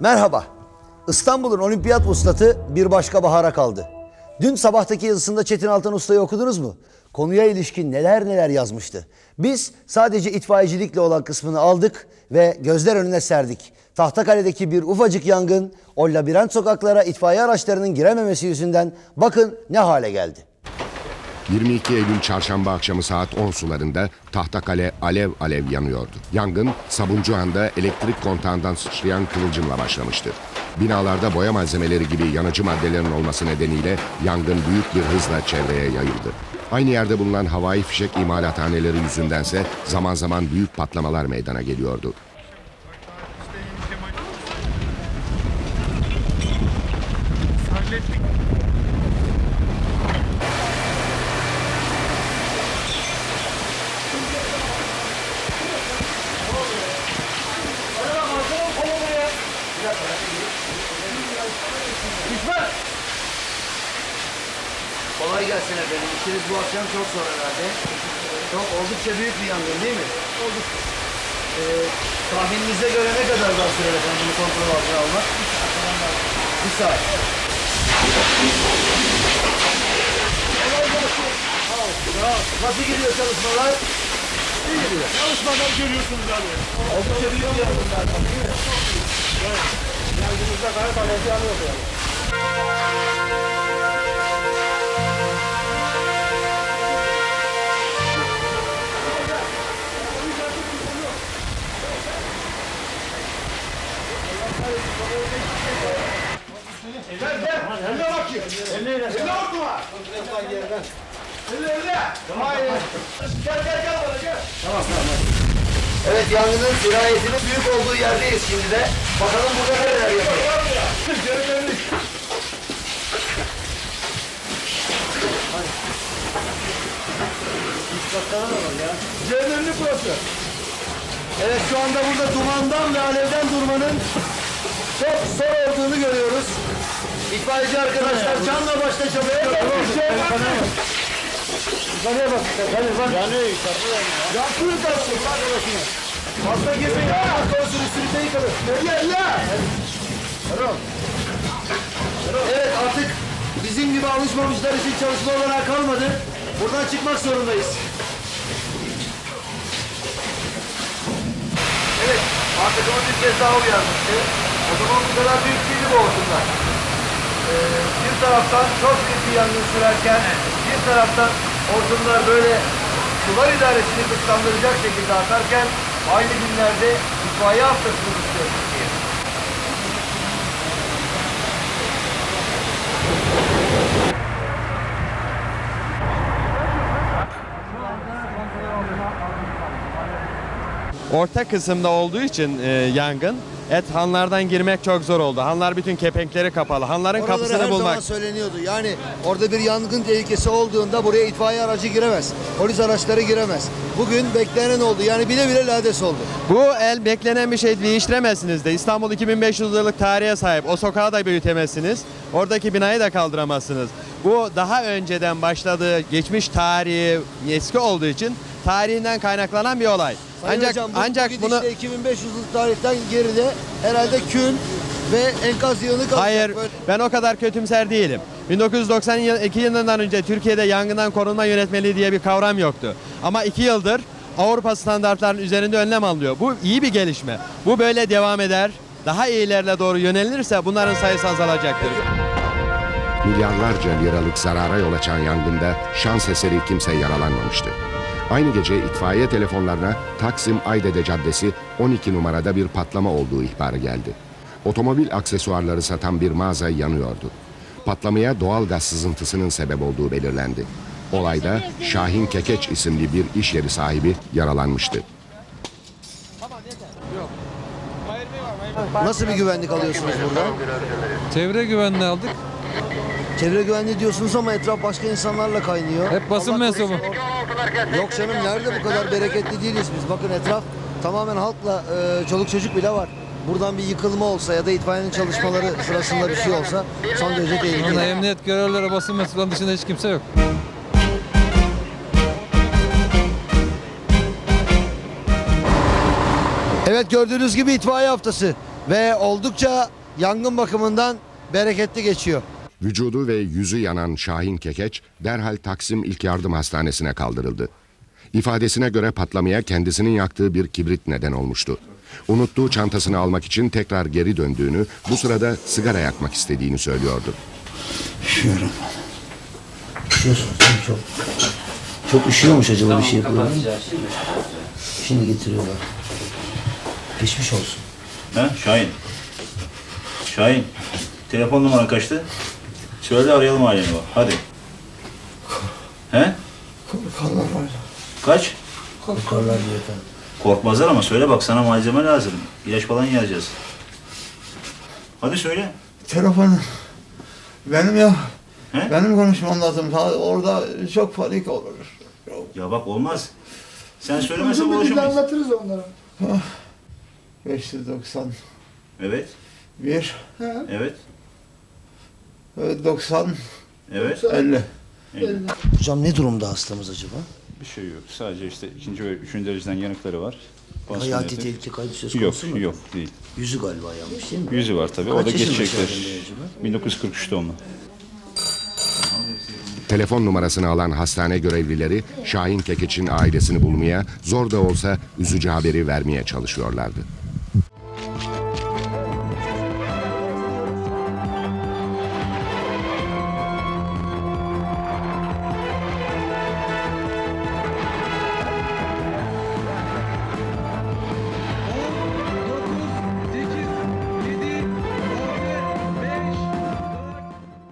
Merhaba. İstanbul'un olimpiyat uslatı bir başka bahara kaldı. Dün sabahtaki yazısında Çetin Altan Usta'yı okudunuz mu? Konuya ilişkin neler neler yazmıştı. Biz sadece itfaiyecilikle olan kısmını aldık ve gözler önüne serdik. Tahtakale'deki bir ufacık yangın o labirent sokaklara itfaiye araçlarının girememesi yüzünden bakın ne hale geldi. 22 Eylül çarşamba akşamı saat 10 sularında Tahtakale alev alev yanıyordu. Yangın Sabuncuhan'da elektrik kontağından sıçrayan kıvılcımla başlamıştı. Binalarda boya malzemeleri gibi yanıcı maddelerin olması nedeniyle yangın büyük bir hızla çevreye yayıldı. Aynı yerde bulunan havai fişek imalathaneleri yüzündense zaman zaman büyük patlamalar meydana geliyordu. Kolay gelsin efendim. İşiniz bu akşam çok zor herhalde. Çok oldukça büyük bir yangın değil mi? Olduk. Ee, tahmininize göre ne kadar daha sürer efendim bunu kontrol altına almak? Bir saat. Nasıl gidiyor çalışmalar? İyi gidiyor. Çalışmadan görüyorsunuz abi. Oldukça büyük bir yangın zaten değil mi? Yangınızda gayet aleti yanıyor yani. Gel gel. Elle bakayım. Elle elle. Elle ortuma. Elle elle. Hayır. Gel gel gel bana gel. Evet yangının sirayetinin büyük olduğu yerdeyiz şimdi de. Bakalım burada neler yapıyor. Gel Cehennemlik burası. Evet şu anda burada dumandan ve alevden durmanın çok zor olduğunu görüyoruz. İtfaiyeci arkadaşlar canla başla çalışıyor. Yukarıya bak. Hadi bak. Yanıyor yukarıda yanıyor. Yakıyor taşı. Fazla girmeyin. Allah korusun üstünüze yıkalım. Gel ya. Evet artık bizim gibi alışmamışlar için çalışma olarak kalmadı. Buradan çıkmak zorundayız. Evet artık onu bir kez daha uyarmıştı. O zaman bu kadar büyük değildi bu hortumlar. Ee, bir taraftan çok büyük bir yangın sürerken bir taraftan hortumlar böyle sular idaresini kıskandıracak şekilde atarken aynı günlerde itfaiye haftasını Orta kısımda olduğu için e, yangın et hanlardan girmek çok zor oldu. Hanlar bütün kepenkleri kapalı. Hanların Oraları kapısını her bulmak. zaman söyleniyordu. Yani orada bir yangın tehlikesi olduğunda buraya itfaiye aracı giremez. Polis araçları giremez. Bugün beklenen oldu. Yani bile bile lades oldu. Bu el beklenen bir şey değiştiremezsiniz de. İstanbul 2500 yıllık tarihe sahip. O sokağı da büyütemezsiniz. Oradaki binayı da kaldıramazsınız. Bu daha önceden başladığı geçmiş tarihi eski olduğu için tarihinden kaynaklanan bir olay. Sayın ancak hocam, bu, ancak bu bunu gidişle 2500 yıllık tarihten geride herhalde kül ve enkaz yığını kalacak. Hayır, Böyle- ben o kadar kötümser değilim. 1992 yılından önce Türkiye'de yangından korunma yönetmeliği diye bir kavram yoktu. Ama iki yıldır Avrupa standartlarının üzerinde önlem alınıyor. Bu iyi bir gelişme. Bu böyle devam eder. Daha iyilerle doğru yönelirse bunların sayısı azalacaktır. Milyarlarca liralık zarara yol açan yangında şans eseri kimse yaralanmamıştı. Aynı gece itfaiye telefonlarına Taksim Aydede Caddesi 12 numarada bir patlama olduğu ihbarı geldi. Otomobil aksesuarları satan bir mağaza yanıyordu. Patlamaya doğal gaz sızıntısının sebep olduğu belirlendi. Olayda Şahin Kekeç isimli bir iş yeri sahibi yaralanmıştı. Nasıl bir güvenlik alıyorsunuz burada? Çevre güvenliği aldık. Çevre güvenliği diyorsunuz ama etraf başka insanlarla kaynıyor. Hep basın Allah mensubu. Yok canım nerede bu kadar bereketli değiliz biz. Bakın etraf tamamen halkla e, çoluk çocuk bile var. Buradan bir yıkılma olsa ya da itfaiyenin çalışmaları sırasında bir şey olsa son derece tehlikeli. emniyet görevlileri basın mensuplarının dışında hiç kimse yok. Evet gördüğünüz gibi itfaiye haftası. ve oldukça yangın bakımından bereketli geçiyor. Vücudu ve yüzü yanan Şahin Kekeç derhal Taksim İlk Yardım Hastanesi'ne kaldırıldı. İfadesine göre patlamaya kendisinin yaktığı bir kibrit neden olmuştu. Unuttuğu çantasını almak için tekrar geri döndüğünü, bu sırada sigara yakmak istediğini söylüyordu. Üşüyorum. Mi? Çok. Çok üşüyormuş acaba bir şey yapıyor mu? Şimdi getiriyorlar. Geçmiş olsun. Ha Şahin. Şahin. Telefon numaran kaçtı? Söyle arayalım aileni bak. Hadi. He? Kaç? Korkarlar efendim. Korkmazlar ama söyle bak sana malzeme lazım. İlaç falan yazacağız. Hadi söyle. Telefon benim ya. He? Benim konuşmam lazım. Ha, Orada çok panik olur. Ya bak olmaz. Sen söylemezsen ulaşamayız. anlatırız onlara. 591 Evet. Evet. evet, 90 Evet. 50. Hocam ne durumda hastamız acaba? Bir şey yok. Sadece işte ikinci ve üçüncü dereceden yanıkları var. Basın Hayati tehlike kaydı söz Yok, konusu mu? yok değil. Yüzü galiba yanmış değil mi? Yüzü var tabii. Kaç o da yaşında geçecekler. Bey acaba? 1943 doğumlu. Telefon numarasını alan hastane görevlileri Şahin Kekeç'in ailesini bulmaya, zor da olsa üzücü haberi vermeye çalışıyorlardı.